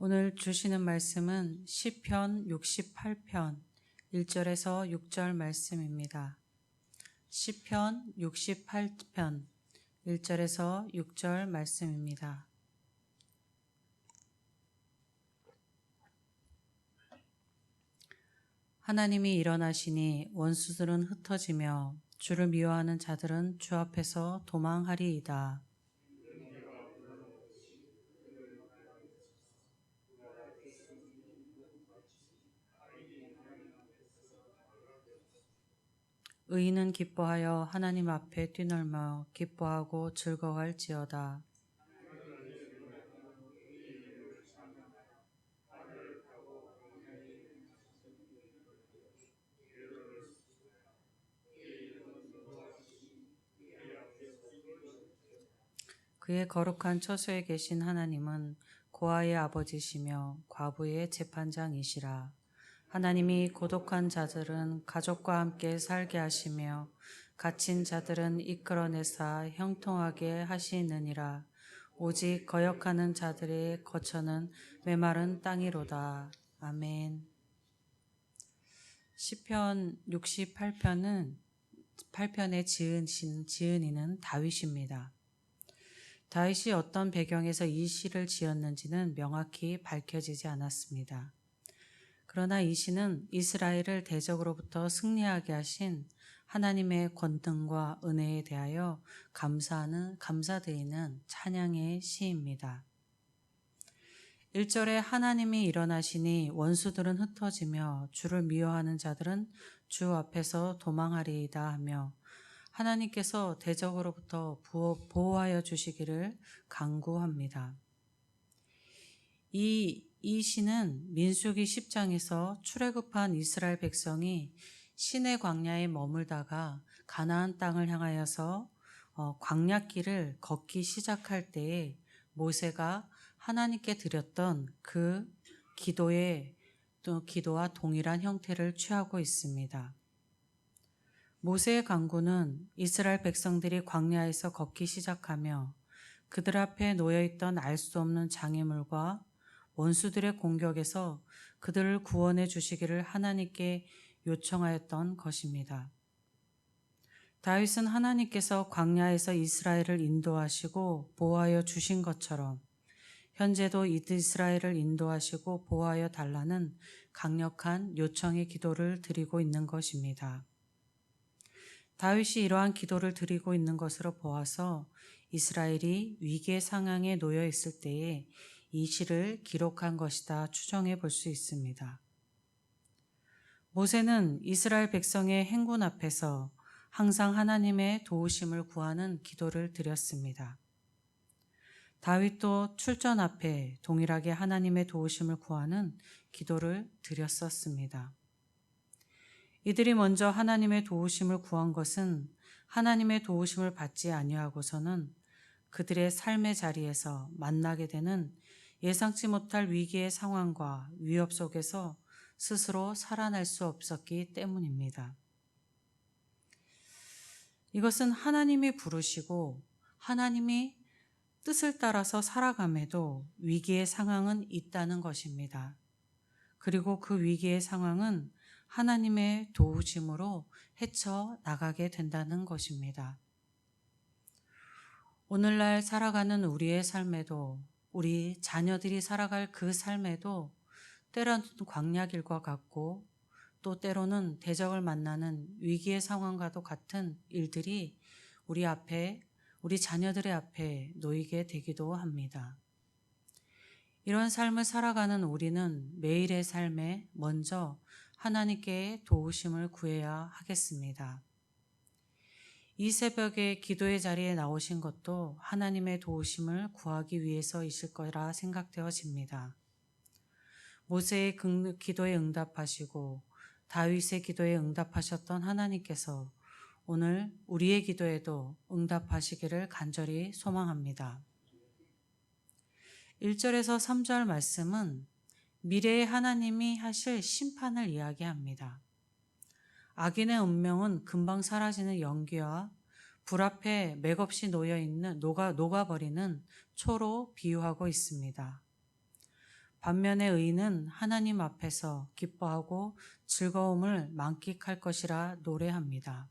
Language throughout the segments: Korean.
오늘 주시는 말씀은 시편 68편 1절에서 6절 말씀입니다. 시편 68편 1절에서 6절 말씀입니다. 하나님이 일어나시니 원수들은 흩어지며 주를 미워하는 자들은 주 앞에서 도망하리이다. 의인은 기뻐하여 하나님 앞에 뛰놀며 기뻐하고 즐거워할지어다. 그의 거룩한 처소에 계신 하나님은 고아의 아버지시며 과부의 재판장이시라. 하나님이 고독한 자들은 가족과 함께 살게 하시며 갇힌 자들은 이끌어내사 형통하게 하시느니라. 오직 거역하는 자들의 거처는 메마른 땅이로다. 아멘. 시편 68편은 8편의 지은신 지은이는 다윗입니다. 다윗이 어떤 배경에서 이 시를 지었는지는 명확히 밝혀지지 않았습니다. 그러나 이 시는 이스라엘을 대적으로부터 승리하게 하신 하나님의 권능과 은혜에 대하여 감사하는 감사드리는 찬양의 시입니다. 1절에 하나님이 일어나시니 원수들은 흩어지며 주를 미워하는 자들은 주 앞에서 도망하리이다 하며 하나님께서 대적으로부터 보호하여 주시기를 간구합니다. 이, 이 시는 민수기 10장에서 출애굽한 이스라엘 백성이 신의 광야에 머물다가 가나안 땅을 향하여서 어, 광야길을 걷기 시작할 때에 모세가 하나님께 드렸던 그 기도의 또 기도와 동일한 형태를 취하고 있습니다. 모세의 강구는 이스라엘 백성들이 광야에서 걷기 시작하며 그들 앞에 놓여 있던 알 수 없는 장애물과 원수들의 공격에서 그들을 구원해 주시기를 하나님께 요청하였던 것입니다. 다윗은 하나님께서 광야에서 이스라엘을 인도하시고 보호하여 주신 것처럼 현재도 이스라엘을 인도하시고 보호하여 달라는 강력한 요청의 기도를 드리고 있는 것입니다. 다윗이 이러한 기도를 드리고 있는 것으로 보아서 이스라엘이 위기의 상황에 놓여 있을 때에 이 시를 기록한 것이다 추정해 볼 수 있습니다. 모세는 이스라엘 백성의 행군 앞에서 항상 하나님의 도우심을 구하는 기도를 드렸습니다. 다윗도 출전 앞에 동일하게 하나님의 도우심을 구하는 기도를 드렸었습니다. 이들이 먼저 하나님의 도우심을 구한 것은 하나님의 도우심을 받지 아니하고서는 그들의 삶의 자리에서 만나게 되는 예상치 못할 위기의 상황과 위협 속에서 스스로 살아날 수 없었기 때문입니다. 이것은 하나님이 부르시고 하나님이 뜻을 따라서 살아감에도 위기의 상황은 있다는 것입니다. 그리고 그 위기의 상황은 하나님의 도우심으로 헤쳐 나가게 된다는 것입니다. 오늘날 살아가는 우리의 삶에도 우리 자녀들이 살아갈 그 삶에도 때로는 광야길과 같고 또 때로는 대적을 만나는 위기의 상황과도 같은 일들이 우리 앞에 우리 자녀들의 앞에 놓이게 되기도 합니다. 이런 삶을 살아가는 우리는 매일의 삶에 먼저 하나님께 도우심을 구해야 하겠습니다. 이 새벽에 기도의 자리에 나오신 것도 하나님의 도우심을 구하기 위해서이실 거라 생각되어집니다. 모세의 기도에 응답하시고 다윗의 기도에 응답하셨던 하나님께서 오늘 우리의 기도에도 응답하시기를 간절히 소망합니다. 1절에서 3절 말씀은 미래의 하나님이 하실 심판을 이야기합니다. 악인의 운명은 금방 사라지는 연기와 불 앞에 맥없이 놓여 있는 녹아 녹아버리는 초로 비유하고 있습니다. 반면에 의인은 하나님 앞에서 기뻐하고 즐거움을 만끽할 것이라 노래합니다.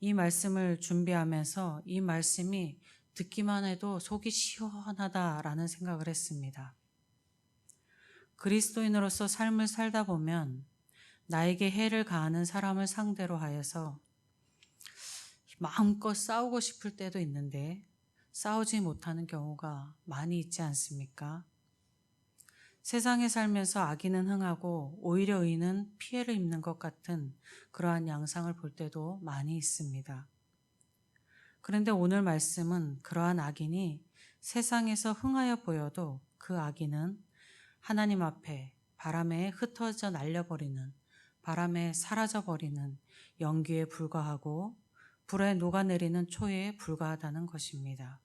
이 말씀을 준비하면서 이 말씀이 듣기만 해도 속이 시원하다라는 생각을 했습니다. 그리스도인으로서 삶을 살다 보면 나에게 해를 가하는 사람을 상대로 하여서 마음껏 싸우고 싶을 때도 있는데 싸우지 못하는 경우가 많이 있지 않습니까? 세상에 살면서 악인은 흥하고 오히려 의인은 피해를 입는 것 같은 그러한 양상을 볼 때도 많이 있습니다. 그런데 오늘 말씀은 그러한 악인이 세상에서 흥하여 보여도 그 악인은 하나님 앞에 바람에 흩어져 날려버리는 바람에 사라져버리는 연기에 불과하고 불에 녹아내리는 초에 불과하다는 것입니다.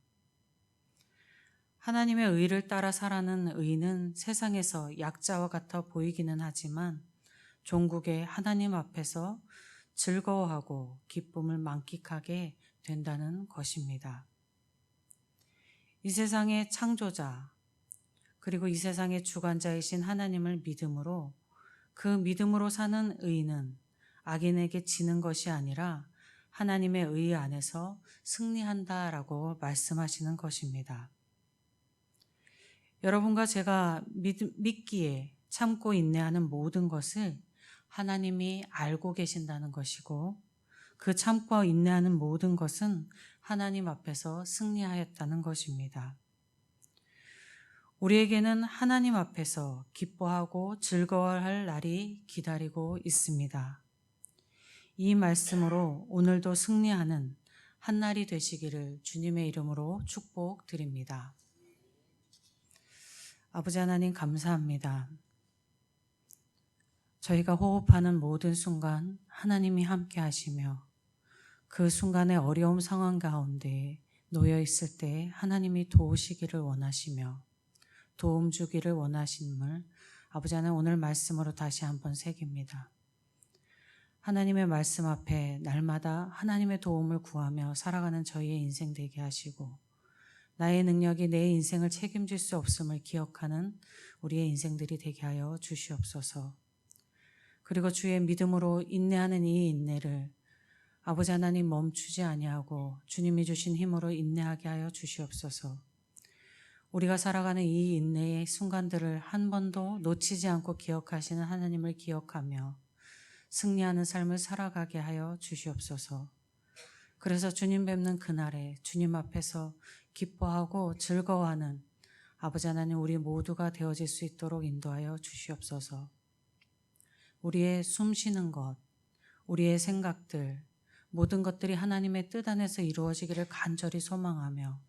하나님의 의를 따라 살아는 의인은 세상에서 약자와 같아 보이기는 하지만 종국의 하나님 앞에서 즐거워하고 기쁨을 만끽하게 된다는 것입니다. 이 세상의 창조자, 그리고 이 세상의 주관자이신 하나님을 믿음으로 그 믿음으로 사는 의인은 악인에게 지는 것이 아니라 하나님의 의 안에서 승리한다라고 말씀하시는 것입니다. 여러분과 제가 믿, 믿기에 참고 인내하는 모든 것을 하나님이 알고 계신다는 것이고 그 참고 인내하는 모든 것은 하나님 앞에서 승리하였다는 것입니다. 우리에게는 하나님 앞에서 기뻐하고 즐거워할 날이 기다리고 있습니다. 이 말씀으로 오늘도 승리하는 한 날이 되시기를 주님의 이름으로 축복드립니다. 아버지 하나님 감사합니다. 저희가 호흡하는 모든 순간 하나님이 함께 하시며 그 순간의 어려움 상황 가운데 놓여 있을 때 하나님이 도우시기를 원하시며 도움 주기를 원하심을 아버지 하나님 오늘 말씀으로 다시 한번 새깁니다. 하나님의 말씀 앞에 날마다 하나님의 도움을 구하며 살아가는 저희의 인생 되게 하시고 나의 능력이 내 인생을 책임질 수 없음을 기억하는 우리의 인생들이 되게 하여 주시옵소서. 그리고 주의 믿음으로 인내하는 이 인내를 아버지 하나님 멈추지 아니하고 주님이 주신 힘으로 인내하게 하여 주시옵소서. 우리가 살아가는 이 인내의 순간들을 한 번도 놓치지 않고 기억하시는 하나님을 기억하며 승리하는 삶을 살아가게 하여 주시옵소서. 그래서 주님 뵙는 그날에 주님 앞에서 기뻐하고 즐거워하는 아버지 하나님 우리 모두가 되어질 수 있도록 인도하여 주시옵소서. 우리의 숨 쉬는 것, 우리의 생각들, 모든 것들이 하나님의 뜻 안에서 이루어지기를 간절히 소망하며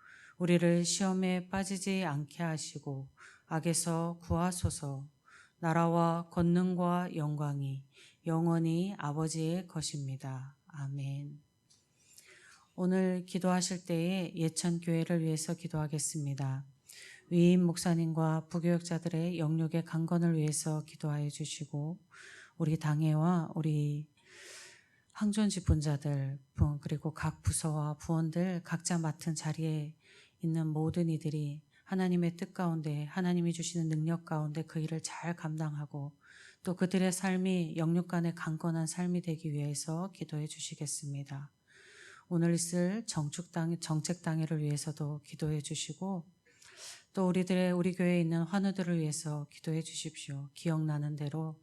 우리를 시험에 빠지지 않게 하시고 악에서 구하소서. 나라와 권능과 영광이 영원히 아버지의 것입니다. 아멘. 오늘 기도하실 때에 예천 교회를 위해서 기도하겠습니다. 위임 목사님과 부교역자들의 영육의 강건을 위해서 기도하여 주시고 우리 당회와 우리 항존 집분자들 그리고 각 부서와 부원들 각자 맡은 자리에 있는 모든 이들이 하나님의 뜻 가운데 하나님이 주시는 능력 가운데 그 일을 잘 감당하고 또 그들의 삶이 영육 간의 강건한 삶이 되기 위해서 기도해 주시겠습니다. 오늘 있을 정축당 정책당회를 위해서도 기도해 주시고 또 우리들의 우리 교회에 있는 환우들을 위해서 기도해 주십시오. 기억나는 대로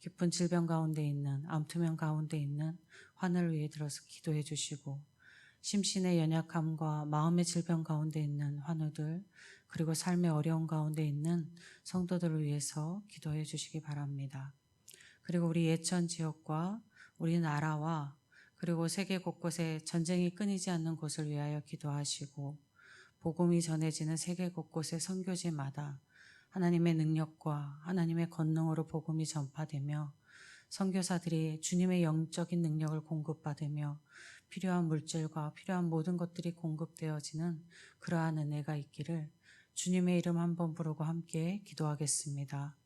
깊은 질병 가운데 있는 암투명 가운데 있는 환우를 위해 들어서 기도해 주시고 심신의 연약함과 마음의 질병 가운데 있는 환우들 그리고 삶의 어려움 가운데 있는 성도들을 위해서 기도해 주시기 바랍니다. 그리고 우리 예천 지역과 우리 나라와 그리고 세계 곳곳에 전쟁이 끊이지 않는 곳을 위하여 기도하시고 복음이 전해지는 세계 곳곳의 선교지마다 하나님의 능력과 하나님의 권능으로 복음이 전파되며 선교사들이 주님의 영적인 능력을 공급받으며 필요한 물질과 필요한 모든 것들이 공급되어지는 그러한 은혜가 있기를 주님의 이름 한번 부르고 함께 기도하겠습니다.